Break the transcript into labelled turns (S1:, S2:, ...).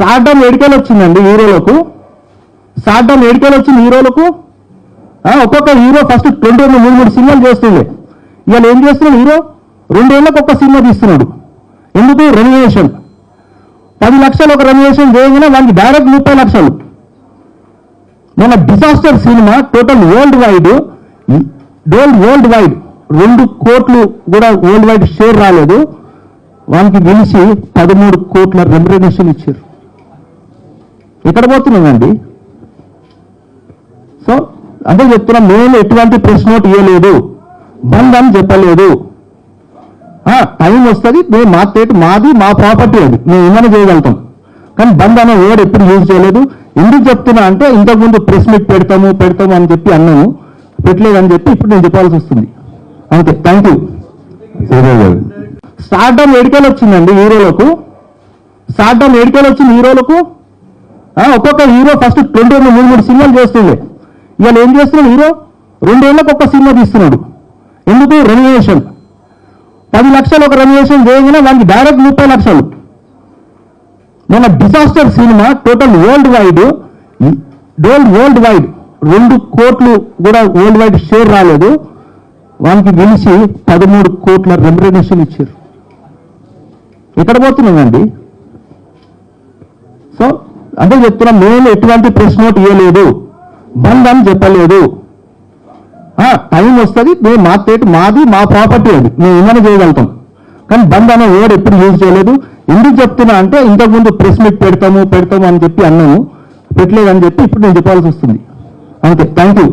S1: Stardom ఏడికెళ్ళి వచ్చిందండి హీరోలకు. Stardom ఏడికెళ్ళి వచ్చింది హీరోలకు. ఒక్కొక్క హీరో ఫస్ట్ ట్వంటీ మూడు మూడు సినిమాలు చేస్తుండే. ఇవాళ ఏం చేస్తున్నాడు హీరో? రెండేళ్ళకు ఒక్క సినిమా తీస్తున్నాడు. ఎందుకు? రెన్యుయేషన్ పది లక్షలు ఒక రెన్యువేషన్ చేయగానే దానికి డైరెక్ట్ ముప్పై లక్షలు. మన disaster cinema total world wide Dol world wide రెండు కోట్లు కూడా వరల్డ్ వైడ్ షేర్ రాలేదు. వానికి గెలిచి పదమూడు కోట్ల రెమ్యునేషన్ ఇచ్చారు. ఎక్కడ పోతున్నామండి. సో అదే చెప్తున్నాం మేము ఎటువంటి ప్రెస్ నోట్ ఇవ్వలేదు బంద్ అని చెప్పలేదు. ఆ, టైం వస్తుంది మేము మా స్టేట్ మాది మా ప్రాపర్టీ అది మేము ఏమైనా చేయగలుగుతాం. కానీ బంద్ అనే వర్డ్ ఎప్పుడు యూజ్ చేయలేదు. ఎందుకు చెప్తున్నా అంటే ఇంతకుముందు ప్రెస్ మీట్ పెడతాము పెడతాము అని చెప్పి అన్నాము పెట్టలేదని చెప్పి ఇప్పుడు నేను చెప్పాల్సి వస్తుంది. అంతే థ్యాంక్ యూ స్టార్డమ్ ఏడికెళ్ళి వచ్చిందండి హీరోలకు. స్టార్డమ్ ఏడికెళ్ళి వచ్చింది హీరోలకు. ఒక్కొక్క హీరో ఫస్ట్ ట్వంటీ మూడు మూడు సినిమాలు చేస్తుండే ఇవాళ ఏం చేస్తున్నాడు హీరో? రెండేళ్ళకు ఒక్క సినిమా తీస్తున్నాడు. ఎందుకు? రెన్యువేషన్ పది లక్షలు ఒక రెన్యువేషన్ చేయగానే దానికి డైరెక్ట్ ముప్పై లక్షలు. మన disaster cinema total world wide Dol world wide రెండు కోట్లు కూడా వరల్డ్ వైడ్ షేర్ రాలేదు. వానికి గెలిచి పదమూడు కోట్ల రెమ్యునరేషన్ ఇచ్చారు. ఎక్కడ పోతున్నామండి అదే చెప్తున్నాం మేము ఎటువంటి ప్రెస్ నోట్ ఇవ్వలేదు బంద్ అని చెప్పలేదు టైం వస్తుంది మేము మా స్టేట్ మాది మా ప్రాపర్టీ అది. మేము ఏమైనా చేయగలుగుతాం. కానీ బంద్ అనే వర్డ్ ఎప్పుడు యూజ్ చేయలేదు. ఎందుకు చెప్తున్నా అంటే ఇంతకుముందు ప్రెస్ మీట్ పెడతాము పెడతాము అని చెప్పి అన్నాను. పెట్టలేదని చెప్పి ఇప్పుడు నేను చెప్పాల్సి వస్తుంది. అంతే. Thank you